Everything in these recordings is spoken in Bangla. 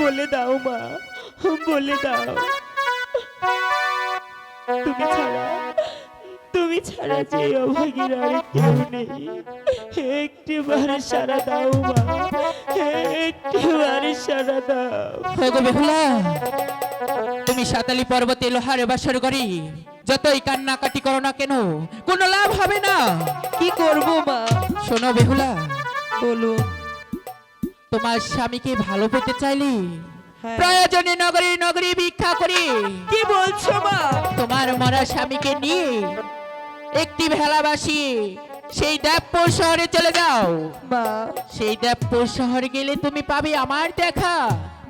বলে দাও মা বলে দাও। তুমি ছাড়া তুমি ছাড়া যে অভাগীর আর কেউ নেই। একটি বার সারা দাও মা একটি বার সারা দাও। বেহুলা তুমি সাতালি পর্বতে লোহার বাসর করি যতই কান্নাকাটি করো না কেন কোনো লাভ হবে না। কি করব মা? শোনো বেহুলা বলুন। তোমার স্বামীকে ভালো পেতে চাইলে? হ্যাঁ। প্রয়োজনে নগরী নগরী ভিক্ষা করি। কি বলছো মা? তোমার মরা স্বামীকে নিয়ে একটি ভেলা সেই দেবপুর শহরে চলে যাও। সেই দেবপুর শহরে গেলে তুমি পাবে আমার দেখা।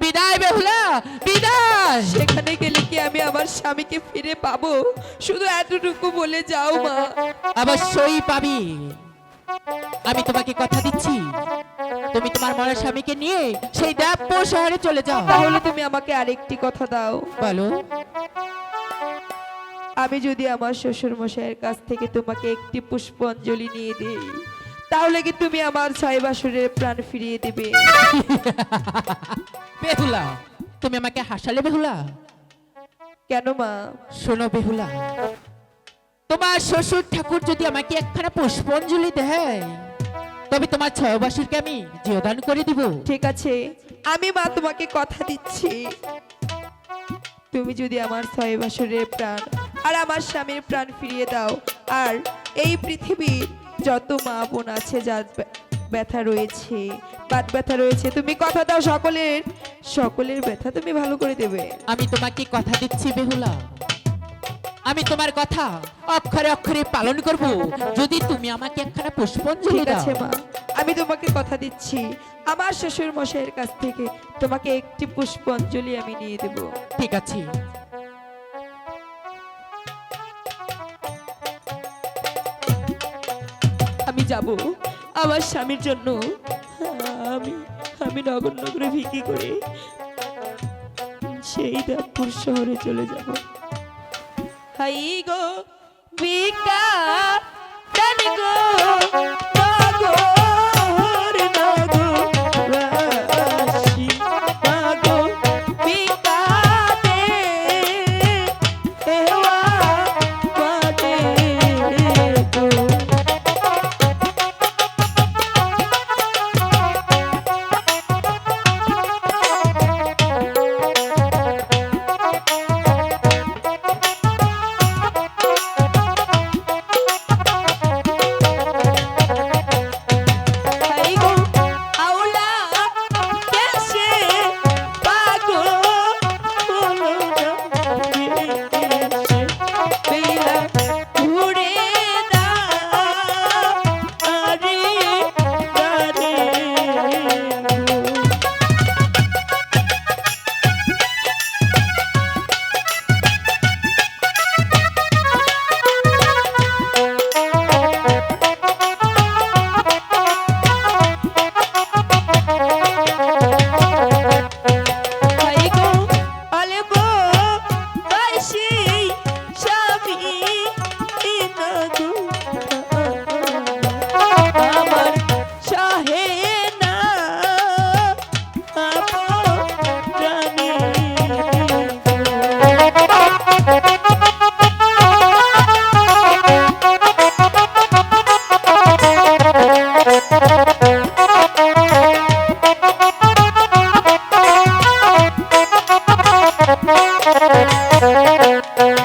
বিদায় বেহুলা বিদায়। সেখানে গেলে কি আমি আমার স্বামীকে ফিরে পাবো? শুধু এতটুকু বলে যাও মা। অবশ্যই পাবি। আমি তোমাকে কথা দিচ্ছি। তুমি তোমার মরা স্বামীকে নিয়ে সেই দেবপুর শহরে চলে যাও। তাহলে তুমি আমাকে আরেকটি কথা দাও। বলো। আমি যদি আমার শ্বশুর মশাইয়ের কাছ থেকে তোমাকে একটি পুষ্পাঞ্জলি নিয়ে দেই তাহলে কি তুমি আমার ছয় বাসরের প্রাণ ফিরিয়ে দেবে? বেহুলা তুমি আমাকে হাসালে বেহুলা? কেন মা? শোনো বেহুলা তোমার শ্বশুর ঠাকুর যদি আমাকে একখানা পুষ্পাঞ্জলি দেয় তবে তোমার ছয় বাসুরকে আমি জিওদান করে দিব। ঠিক আছে। আমি মা তোমাকে কথা দিচ্ছি। তুমি যদি আমার ছয় বাসরের প্রাণ আর আমার স্বামীর প্রাণ ফিরিয়ে দাও আর এই পৃথিবীর যত মা বোন আছে যার ব্যথা রয়েছে বাত ব্যথা রয়েছে তুমি কথা দাও সকলের সকলের ব্যথা তুমি ভালো করে দেবে। আমি তোমাকে কথা দিচ্ছি বেহুলা। আমি তোমার কথা অক্ষরে অক্ষরে পালন করব। যদি তুমি আমাকে একখানা পুষ্পাঞ্জলি দাও। মা। আমি তোমাকে কথা দিচ্ছি। আমার শ্বশুর মশাইয়ের কাছ থেকে তোমাকে একটি পুষ্পাঞ্জলি আমি নিয়ে দেব। ঠিক আছে। আমি যাব আমার স্বামীর জন্য। আমি আমি নগর নগরে ভিকি করে সেই দেবপুর শহরে চলে যাব। হাই গো জানি গো। Thank.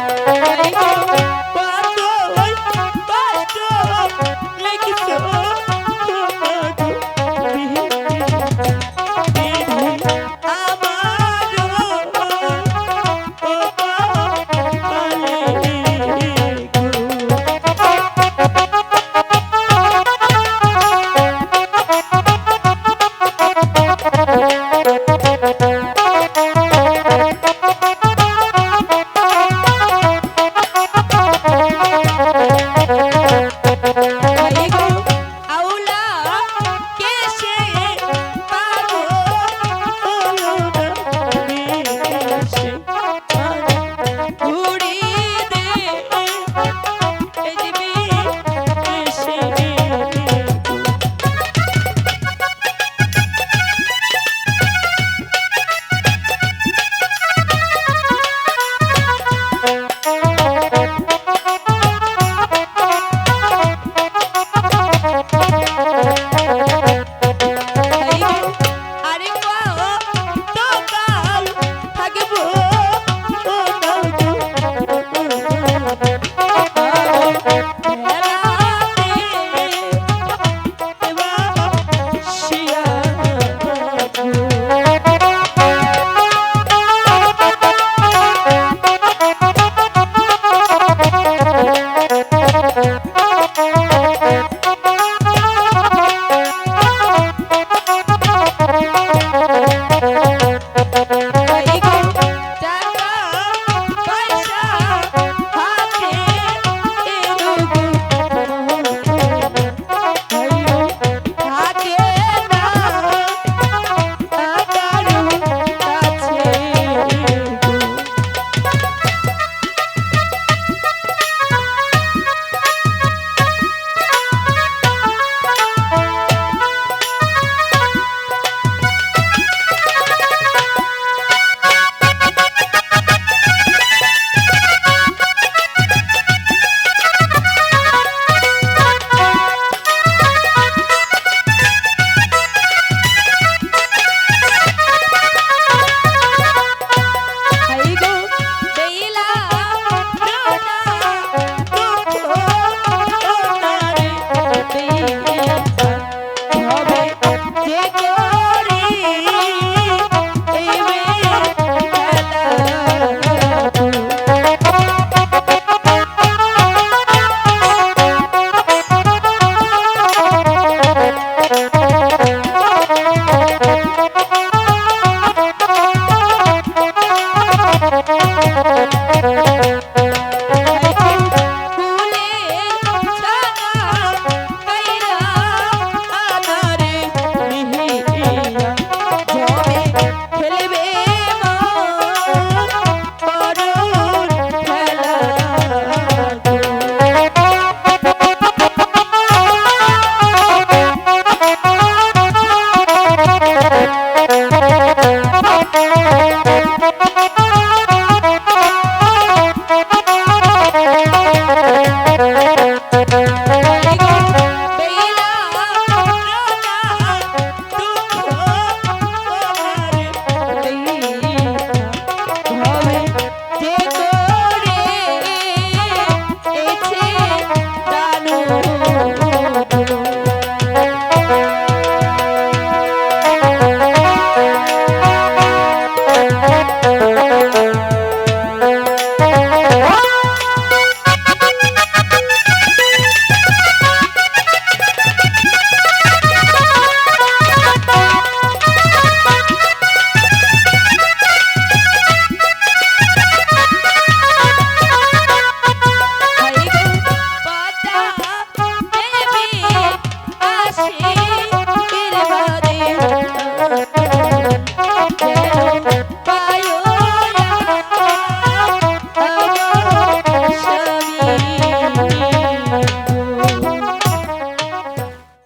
Música Hey.